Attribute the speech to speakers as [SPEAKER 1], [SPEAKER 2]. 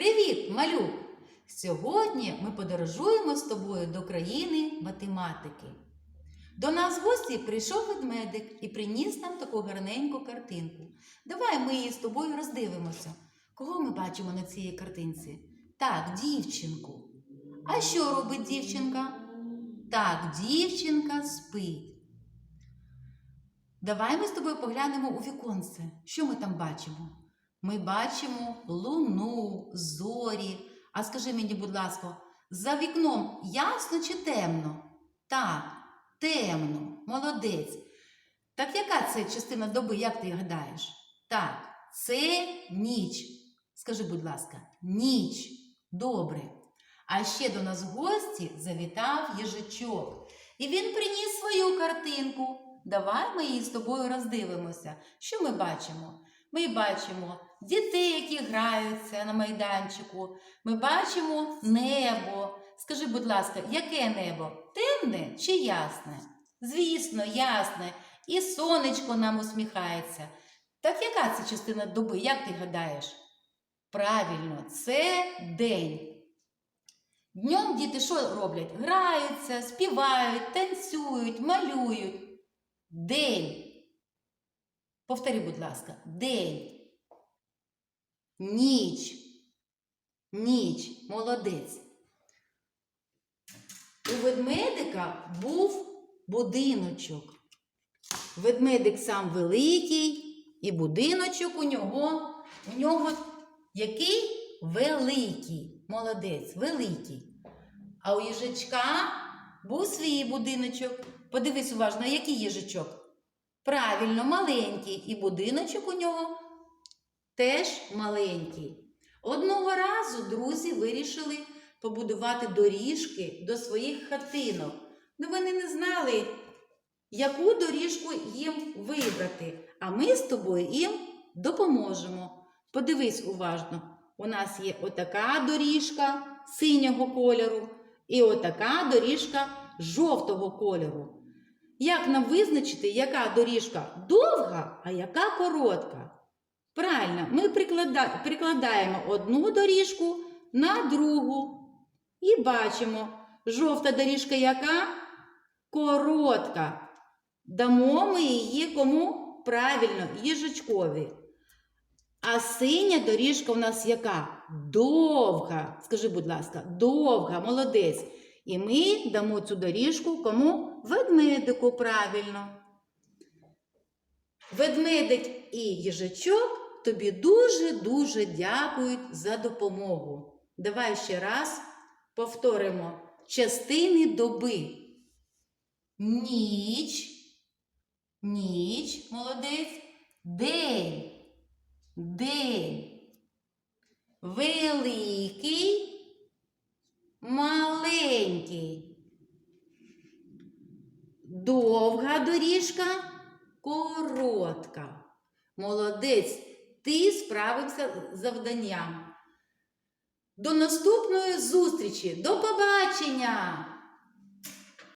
[SPEAKER 1] Привіт, малюк! Сьогодні ми подорожуємо з тобою до країни математики. До нас в гості прийшов ведмедик і приніс нам таку гарненьку картинку. Давай ми її з тобою роздивимося. Кого ми бачимо на цій картинці? Так, дівчинку. А що робить дівчинка? Так, дівчинка спить. Давай ми з тобою поглянемо у віконце. Що ми там бачимо? Ми бачимо луну, зорі. А скажи мені, будь ласка, за вікном ясно чи темно? Так, темно, молодець. Так яка це частина доби, як ти гадаєш? Так, це ніч. Скажи, будь ласка, ніч. Добре. А ще до нас в гості завітав їжачок. І він приніс свою картинку. Давай ми її з тобою роздивимося. Що ми бачимо? Ми бачимо дітей, які граються на майданчику. Ми бачимо небо. Скажи, будь ласка, яке небо? Темне чи ясне? Звісно, ясне. І сонечко нам усміхається. Так яка це частина доби, як ти гадаєш? Правильно, це день. Днем діти що роблять? Граються, співають, танцюють, малюють. День. Повтори, будь ласка, день. Ніч. Ніч. Молодець. У ведмедика був будиночок. Ведмедик сам великий, і будиночок у нього, у нього який великий. Молодець, великий. А у їжачка був свій будиночок. Подивись уважно, який їжачок? Правильно, маленький. І будиночок у нього теж маленький. Одного разу друзі вирішили побудувати доріжки до своїх хатинок. Ну вони не знали, яку доріжку їм вибрати. А ми з тобою їм допоможемо. Подивись уважно. У нас є отака доріжка синього кольору і отака доріжка жовтого кольору. Як нам визначити, яка доріжка довга, а яка коротка? Правильно, ми прикладаємо одну доріжку на другу і бачимо, жовта доріжка яка? Коротка. Дамо ми її кому? Правильно, їжачкові. А синя доріжка у нас яка? Довга. Скажи, будь ласка, довга, молодець. І ми дамо цю доріжку кому? Ведмедику, правильно. Ведмедик і їжачок тобі дуже-дуже дякують за допомогу. Давай ще раз повторимо частини доби. Ніч, ніч, молодець, день, день, великий, маленький, довга доріжка, коротка. Молодець, ти справився з завданням. До наступної зустрічі. До побачення!